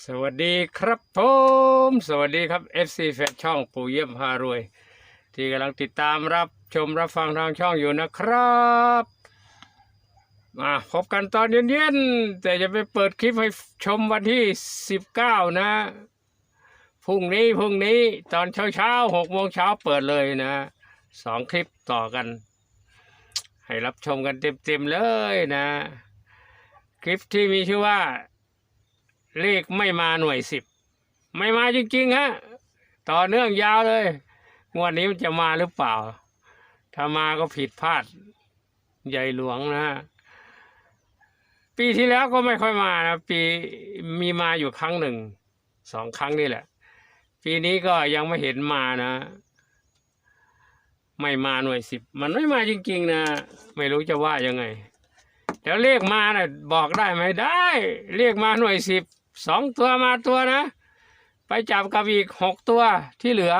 สวัสดีครับผม สวัสดีครับ FC แฟนช่องปู่เยี่ยมพารวย ที่กำลังติดตามรับชมรับฟังทางช่องอยู่นะครับมาพบกันตอนเย็นๆ แต่จะไปเปิดคลิปให้ชมวันที่ 19 นะพรุ่งนี้พรุ่งนี้ตอนเช้าๆหกโมงเช้าเปิดเลยนะสองคลิปต่อกัน ให้รับชมกันเต็มๆเลยนะ คลิปที่มีชื่อว่า เลขไม่มาหน่วยสิบไม่มาจริงๆฮะต่อเนื่องยาวเลยงวดนี้มันจะมาหรือเปล่า ถ้ามาก็ผิดพลาด ใหญ่หลวงนะฮะปีที่แล้วก็ไม่ค่อยมานะปีมีมาอยู่ครั้งหนึ่งสองครั้งนี่แหละ ปีนี้ก็ยังไม่เห็นมานะ ไม่มาหน่วยสิบมันไม่มาจริง ๆ นะ ไม่รู้จะว่ายังไงแล้วเลขมานะ่ะบอกได้ไหมได้เลขมาหน่วยสิบ สองตัวมาตัวนะ ไปจับกับอีกหกตัวที่เหลือ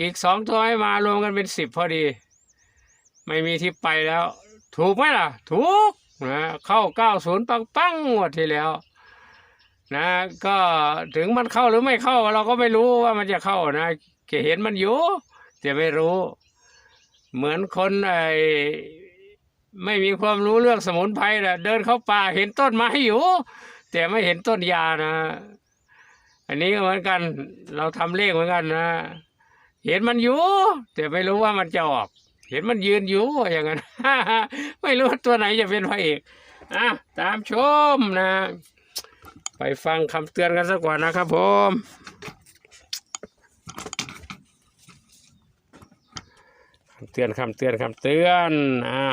อีกสองตัวให้มารวมกันเป็นสิบพอดี ไม่มีที่ไปแล้ว ถูกไหมล่ะ ถูกนะเข้าเก้าศูนย์ปังปังๆงวดที่แล้ว นะก็ถึงมันเข้าหรือไม่เข้า เราก็ไม่รู้ว่ามันจะเข้านะเห็นมันอยู่แต่ไม่รู้ เหมือนคนไอไม่มีความรู้เรื่องสมุนไพรนะเดินเข้าป่าเห็นต้นไม้อยู่ แต่ไม่เห็นต้นยานะ อันนี้ก็เหมือนกัน เราทำเลขเหมือนกันนะ เห็นมันอยู่ แต่ไม่รู้ว่ามันจะออก เห็นมันยืนอยู่อย่างนั้นไม่รู้ตัวไหนจะเป็นพระเอกอะตามชมนะ ไปฟังคำเตือนกันสักก่อนนะครับผมคำเตือนคำเตือนคำเตือน อะ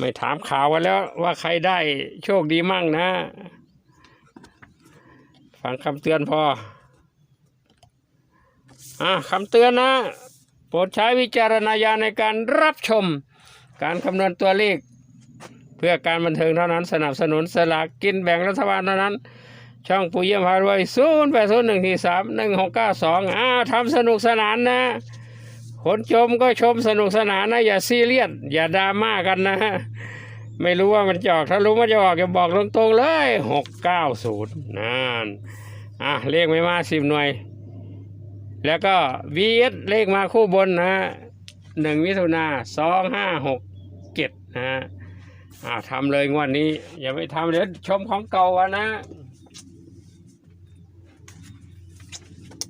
ไม่ถามข่าวกันแล้วว่าใครได้โชคดีมั่งนะ ฟังคำเตือนพอ อะคำเตือนนะ โปรดใช้วิจารณญาณในการรับชม การคำนวณตัวเลข เพื่อการบันเทิงเท่านั้นสนับสนุนสลากกินแบ่งรัฐบาลเท่านั้น ช่องปูเยี่ยมพารวยศูนย์แปดศูนย์หนึ่งที่สามหนึ่งหกเก้าสองอ้าวทำสนุกสนานนะ คนชมก็ชมสนุกสนานนะ อย่าซีเรียสอย่าดราม่ากันนะฮะไม่รู้ว่ามันจะออกถ้ารู้ว่าจะออกจะบอกตรงๆเลยหกเก้าศูนย์นั่นอะเลขไม่มาสิบหน่วย แล้วก็ VS เลขมาคู่บนนะหนึ่งมิถุนาสองห้าหกเจ็ดนะฮะอ่าทำเลยงวดนนี้ อย่าไปทำเดี๋ยวชมของเก่าอะนะ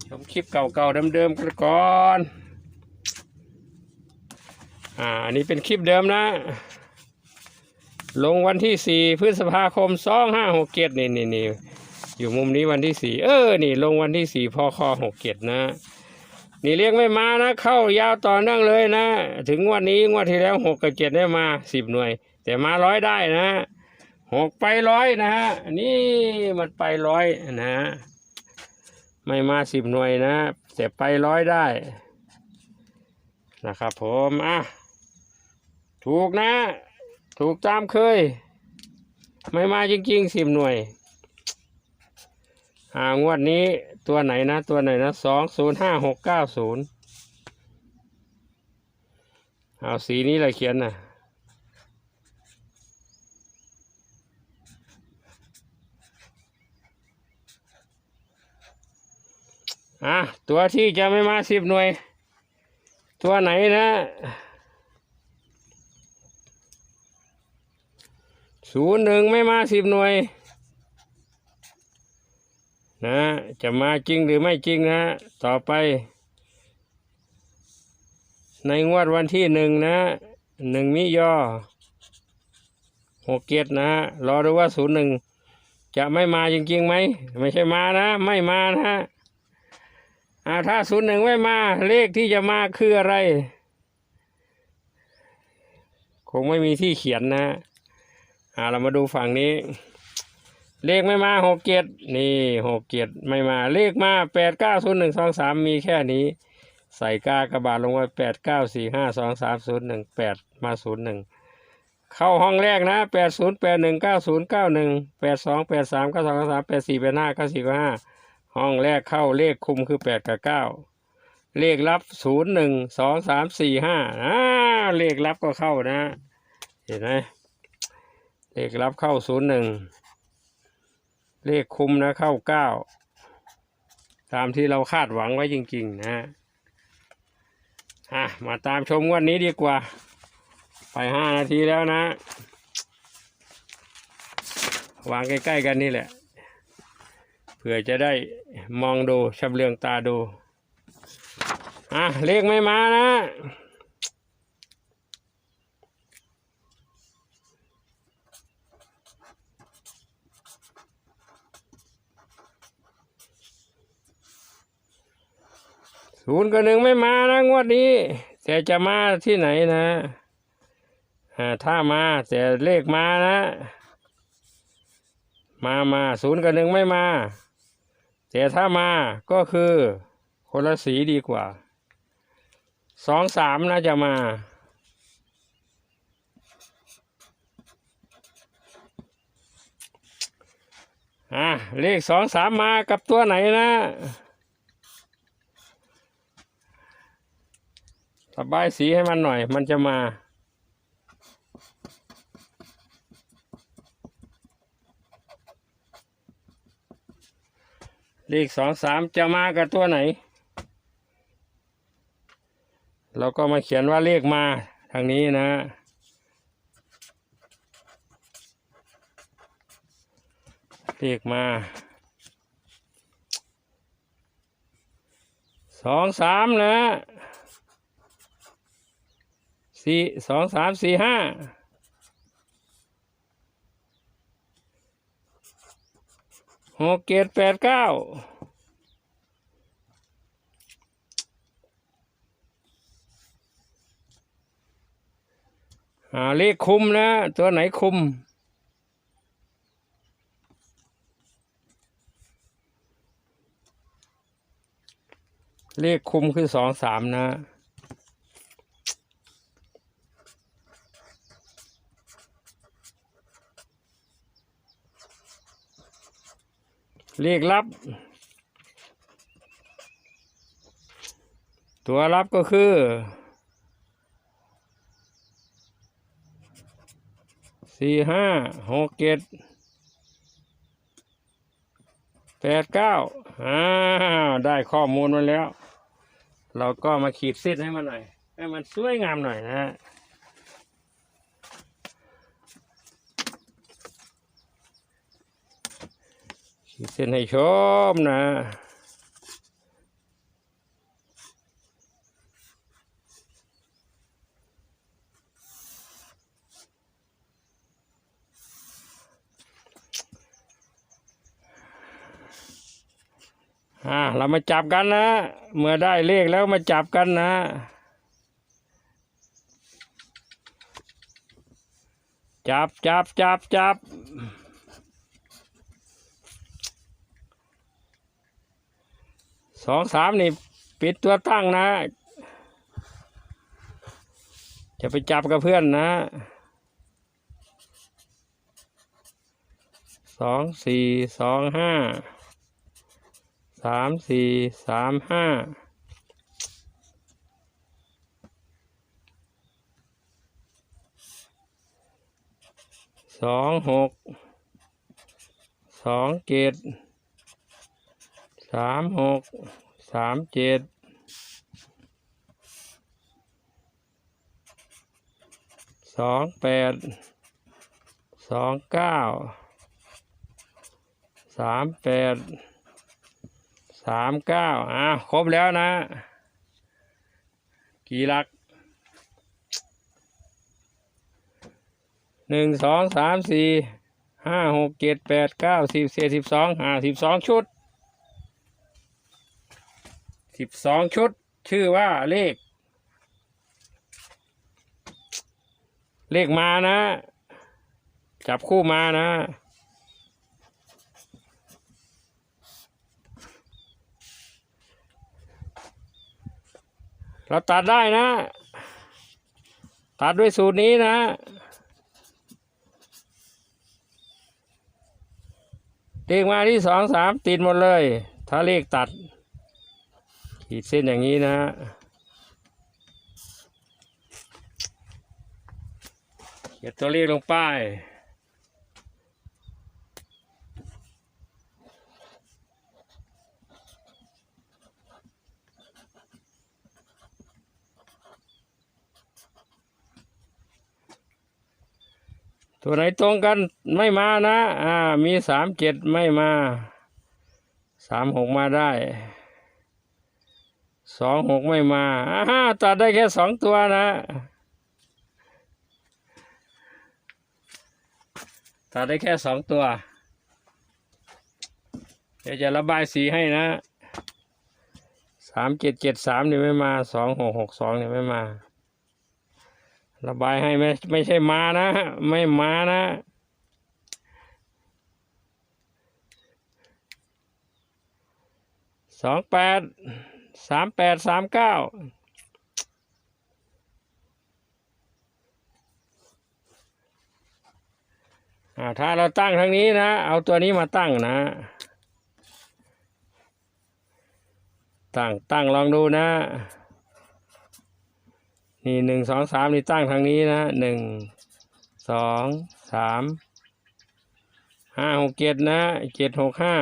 ชมคลิปเก่าๆเดิมๆกันก่อน อ่าอันนี้เป็นคลิปเดิมนะ ลงวันที่สี่พฤษภาคมสองห้าหกเจ็ดนี่นี่นี่อยู่มุมนี้วันที่สี่เออ นี่ ลงวันที่สี่พอคอหกเจ็ดนะ นี่เรียกไม่มานะ เข้ายาวต่อเนื่องเลยนะ ถึงวันนี้งวันที่แล้วหกกับเจ็ดได้มาสิบหน่วย แต่มาร้อยได้นะหกไปร้อยนะฮะนี่มันไปร้อยนะ ไม่มาสิบหน่วยนะแต่ไปร้อยได้นะครับผมอะ ถูกนะ ถูกตามเคย ไม่มาจริงๆสิบหน่วยอ่างวดนี้ตัวไหนนะ ตัวไหนนะสองศูนย์ห้าหกเก้าศูนย์เอาสีนี้เลยเขียนนะอะตัวที่จะไม่มาสิบหน่วย ตัวไหนนะ ศูนย์หนึ่งไม่มาสิบหน่วย นะ จะมาจริงหรือไม่จริงนะ ต่อไป ในงวดวันที่หนึ่งนะหนึ่งมิยอหกเกียรนะรอดูว่าศูนย์หนึ่งจะไม่มาจริงๆไหมไม่ใช่มานะ ไม่มานะอ่าถ้าศูนย์หนึ่งไม่มา เลขที่จะมาคืออะไร คงไม่มีที่เขียนนะ อ่าเรามาดูฝั่งนี้ เลขไม่มาหกเจ็ดนี่หกเจ็ดไม่มา เลขมาแปดเก้าศูนย์หนึ่งสองสามมีแค่นี้ ใส่กากระบาดลงไว้แปดเก้าสี่ห้าสองสามศูนย์หนึ่งแปดมาศูนย์หนึ่งเข้าห้องแรกนะแปดศูนย์แปดหนึ่งเก้าศูนย์เก้าหนึ่งแปดสองแปดสามเก้าสองสามแปดสี่แปดห้าเก้าสี่เก้าห้าห้องแรกเข้าเลขคุมคือแปดกับเก้าเลขรับศูนย์หนึ่งสองสามสี่ห้าอ่าเลขรับก็เข้านะ เห็นไหม เลขรับเข้าศูนย์หนึ่งเลขคุมนะเข้าเก้าตามที่เราคาดหวังไว้จริง ๆ นะอะมาตามชมวันนี้ดีกว่า ไปห้านาทีแล้วนะ วางใกล้ ๆ กันนี่แหละเผื่อจะได้มองดูชับเลืองตาดู อะเลขไม่มานะ ศูนย์กับหนึ่งไม่มานะงวดนี้ แต่จะมาที่ไหนนะอ่าถ้ามาแต่เลขมานะ มามาศูนย์กับหนึ่งไม่มา แต่ถ้ามาก็คือคนละสีดีกว่าสองสามน่าจะมาอะเลขสองสามมากับตัวไหนนะ ระบายสีให้มันหน่อย มันจะมา เลขสองสามจะมากับตัวไหน เราก็มาเขียนว่าเลขมาทางนี้นะ เลขมาสองสามนะ สี่สองสามสี่ห้าหกเจ็ดแปดเก้าหาเลขคุมนะ ตัวไหนคุมเลขคุมคือสองสามนะ เลขลับ ตัวรับก็คือสี่ห้าหกเจ็ดแปดเก้าอ้าวได้ข้อมูลมาแล้ว เราก็มาขีดเส้นให้มันหน่อย ให้มันสวยงามหน่อยนะ ขีดเส้นให้ชมนะอ่าเรามาจับกันนะ เมื่อได้เลขแล้วมาจับกันนะจับจับจับจับ สองสามนี่ ปิดตัวตั้งนะ จะไปจับกับเพื่อนนะสองสี่สองห้าสามสี่สามห้าสองหกสองเจ็ด สามหกสามเจ็ดสองแปดสองเก้าสามแปดสามเก้าอะครบแล้วนะ กี่หลักหนึ่งสองสามสี่ห้าหกเจ็ดแปดเก้าสิบเศษสิบสองห้าสิบสองชุด สิบสองชุด ชื่อว่าเลข เลขมานะ จับคู่มานะ เราตัดได้นะ ตัดด้วยสูตรนี้นะเลขมาที่สองสามติดหมดเลย ถ้าเลขตัด ขีดเส้นอย่างนี้นะฮะเขียนตัวเลขลงป้ายตัวไหนตรงกันไม่มานะ อ่า มีสามเจ็ดไม่มา สามหกมาได้ สองหกไม่มาอ่าตัดได้แค่สองตัวนะตัดได้แค่สองตัว เดี๋ยวจะระบายสีให้นะสามเจ็ดเจ็ดสามนี่ไม่มาสองหกหกสองนี่ไม่มา ระบายให้ไม่ไม่ใช่มานะ ไม่มานะสองแปด สามแปดสามเก้าอ่าถ้าเราตั้งทางนี้นะ เอาตัวนี้มาตั้งนะ ตั้งตั้งลองดูนะ นี่หนึ่งสองสามนี่ตั้งทางนี้นะหนึ่งสองสามห้าหกเจ็ดนะเจ็ดหกห้า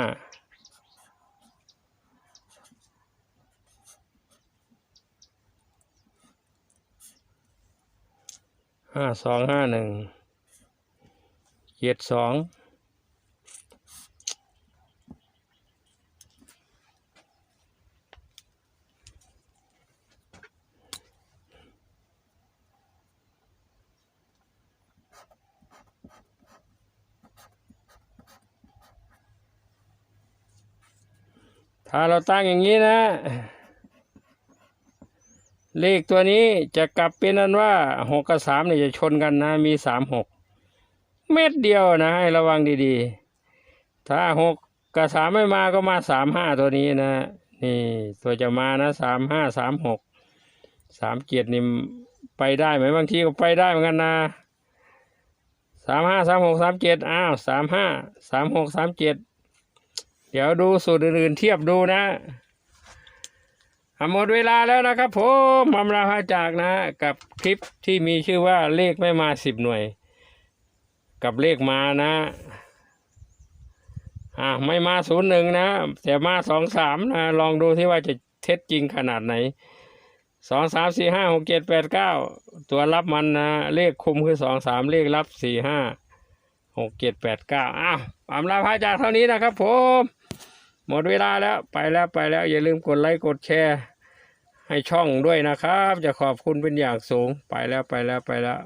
ห้าสองห้าหนึ่งเจ็ดสองถ้าเราตั้งอย่างนี้นะ เลขตัวนี้จะกลับเป็นนั้นว่าหกกับสามเนี่ยจะชนกันนะ มีสามหกเม็ดเดียวนะ ให้ระวังดีๆ ถ้าหกกับสามไม่มาก็มาสามห้าตัวนี้นะ นี่ตัวจะมานะสามห้าสามหกสามเจ็ดนี่ไปได้ไหมบางทีก็ไปได้เหมือนกันนะสามห้าสามหกสามเจ็ดอ้าวสามห้าสามหกสามเจ็ดเดี๋ยวดูสูตรอื่นๆเทียบดูนะ หมดเวลาแล้วนะครับผมอำลาพาจากนะ กับคลิปที่มีชื่อว่าเลขไม่มาสิบหน่วย กับเลขมานะอ่าไม่มาศูนย์หนึ่งนะ แต่มาสองสามนะลองดูที่ว่าจะเท็จจริงขนาดไหนสองสามสี่ห้าหกเจ็ดแปดเก้าตัวรับมันนะเลขคุมคือสองสามเลขรับสี่ห้าหกเจ็ดแปดเก้าอ้าวอำลาพาจากเท่านี้นะครับผม หมดเวลาแล้วไปแล้วไปแล้วอย่าลืมกดไลค์กดแชร์ให้ช่องด้วยนะครับ จะขอบคุณเป็นอย่างสูงไปแล้วไปแล้วไปแล้ว